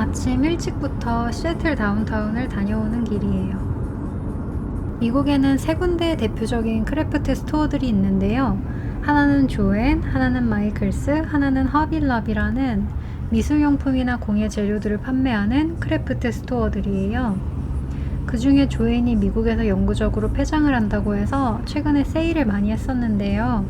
아침 일찍부터 시애틀 다운타운을 다녀오는 길이에요. 미국에는 세 군데의 대표적인 크래프트 스토어들이 있는데요. 하나는 조앤, 하나는 마이클스, 하나는 허빌랍이라는 미술용품이나 공예 재료들을 판매하는 크래프트 스토어들이에요. 그 중에 조앤이 미국에서 영구적으로 폐장을 한다고 해서 최근에 세일을 많이 했었는데요.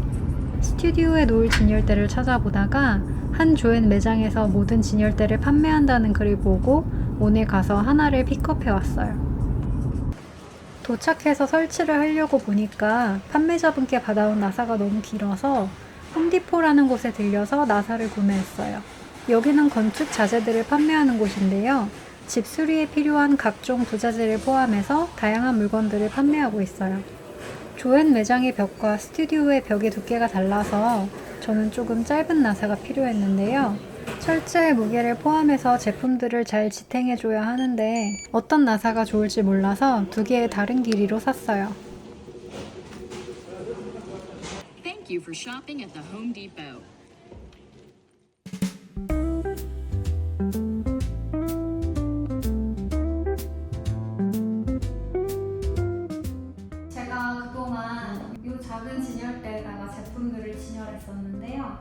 스튜디오에 놓을 진열대를 찾아보다가 한 조앤 매장에서 모든 진열대를 판매한다는 글을 보고 오늘 가서 하나를 픽업해 왔어요. 도착해서 설치를 하려고 보니까 판매자분께 받아온 나사가 너무 길어서 홈디포라는 곳에 들려서 나사를 구매했어요. 여기는 건축 자재들을 판매하는 곳인데요. 집 수리에 필요한 각종 부자재를 포함해서 다양한 물건들을 판매하고 있어요. 조앤 매장의 벽과 스튜디오의 벽의 두께가 달라서 저는 조금 짧은 나사가 필요했는데요. 철제의 무게를 포함해서 제품들을 잘 지탱해줘야 하는데 어떤 나사가 좋을지 몰라서 두 개의 다른 길이로 샀어요. Thank you for shopping at the Home Depot. 제품들을 진열했었는데요.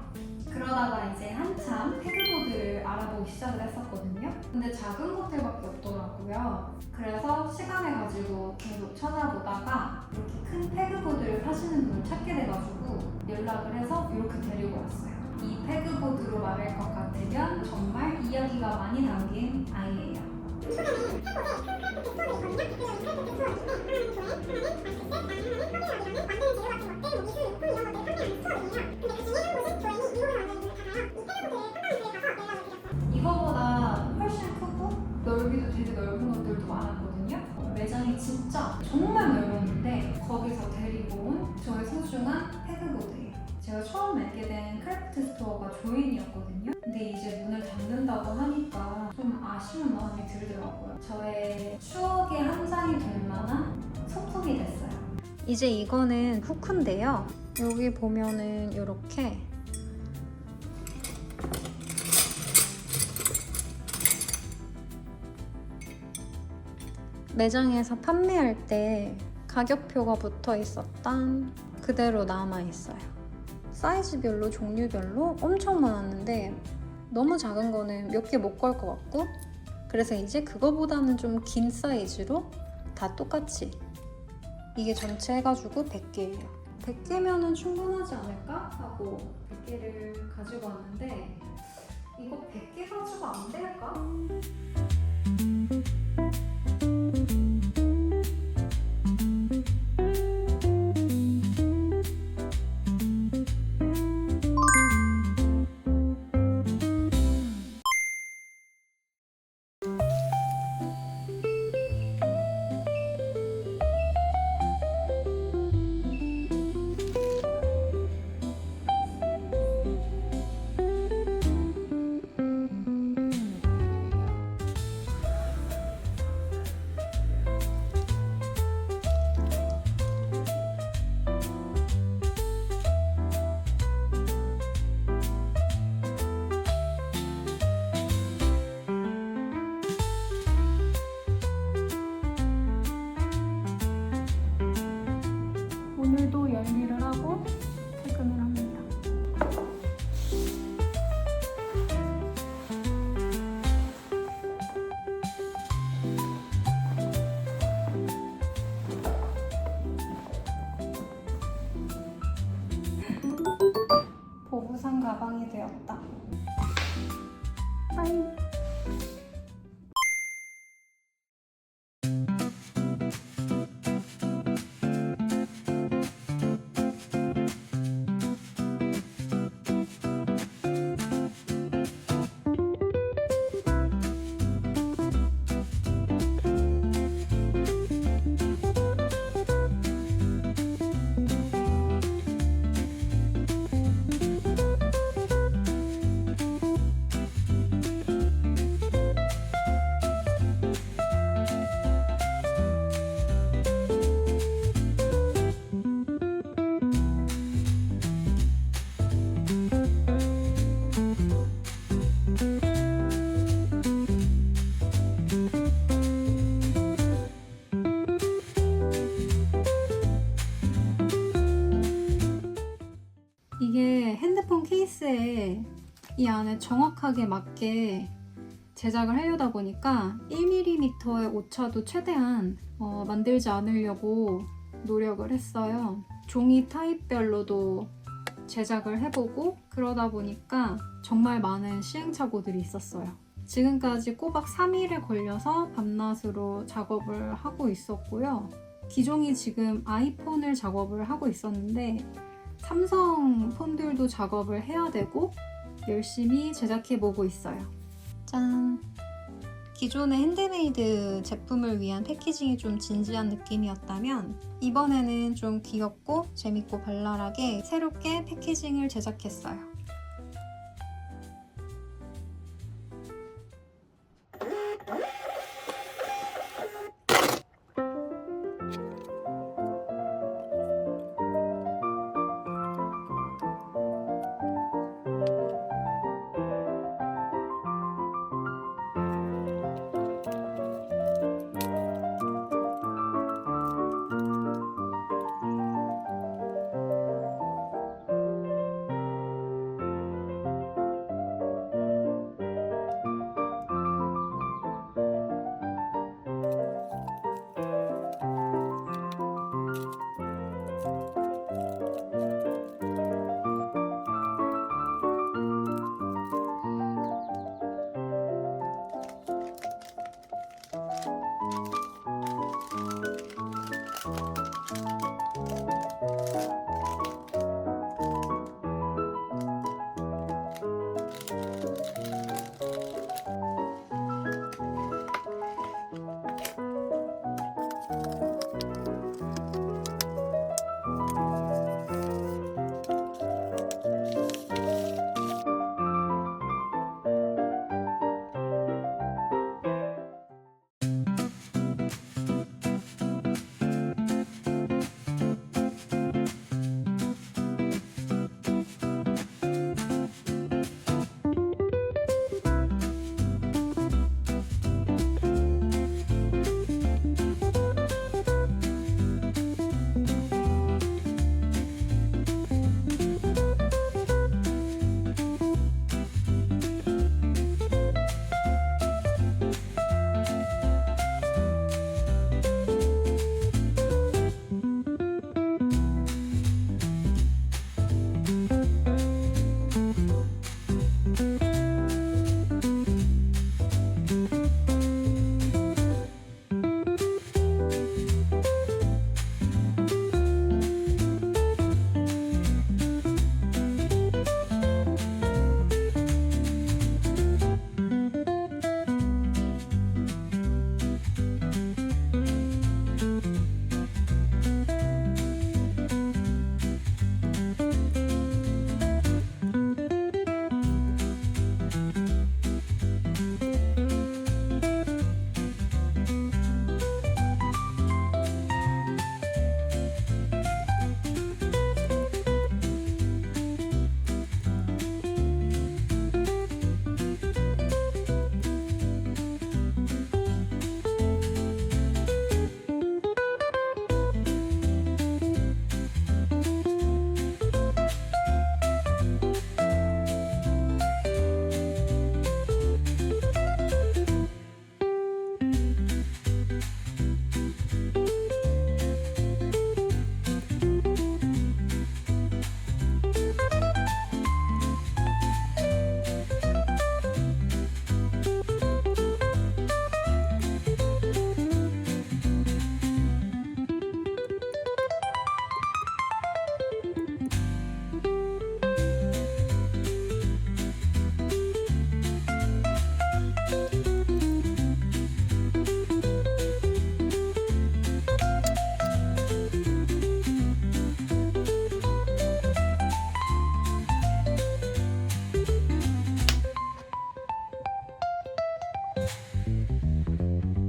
그러다가 이제 한참 패드보드를 알아보기 시작을 했었거든요. 근데 작은 것들밖에 없더라고요. 그래서 시간을 가지고 계속 찾아보다가 이렇게 큰 패드보드를 파시는 분을 찾게 돼가지고 연락을 해서 이렇게 데리고 왔어요. 이 패드보드로 말할 것 같으면 정말 이야기가 많이 담긴 아이예요. 이거보다 훨씬 크고 넓이도 되게 넓은 것들도 많았거든요. 매장이 진짜 정말 넓었는데 거기서 데리고 온 저의 소중한 패드보드예요. 제가 처음 알게 된 크래프트 스토어가 조인이었거든요. 근데 이제 문을 닫는다고 하니까 좀 아쉬운 마음이 들더라고요. 저의 추억의 한 장이 될 만한 소품이 됐어요. 이제 이거는 후크인데요. 여기 보면은 이렇게 매장에서 판매할 때 가격표가 붙어 있었던 그대로 남아 있어요. 사이즈별로 종류별로 엄청 많았는데 너무 작은 거는 몇 개 못 걸 것 같고 그래서 이제 그거보다는 좀 긴 사이즈로 다 똑같이 이게 전체 해가지고 100개예요. 100개면은 충분하지 않을까 하고 100개를 가지고 왔는데 이거 100개 가지고 안 될까? 가방이 되었다. 이 안에 정확하게 맞게 제작을 하려다 보니까 1mm의 오차도 최대한 어, 만들지 않으려고 노력을 했어요. 종이 타입별로도 제작을 해보고 그러다 보니까 정말 많은 시행착오들이 있었어요. 지금까지 꼬박 3일에 걸려서 밤낮으로 작업을 하고 있었고요. 기종이 지금 아이폰을 작업을 하고 있었는데 삼성 폰들도 작업을 해야 되고 열심히 제작해 보고 있어요. 짠! 기존의 핸드메이드 제품을 위한 패키징이 좀 진지한 느낌이었다면 이번에는 좀 귀엽고 재밌고 발랄하게 새롭게 패키징을 제작했어요.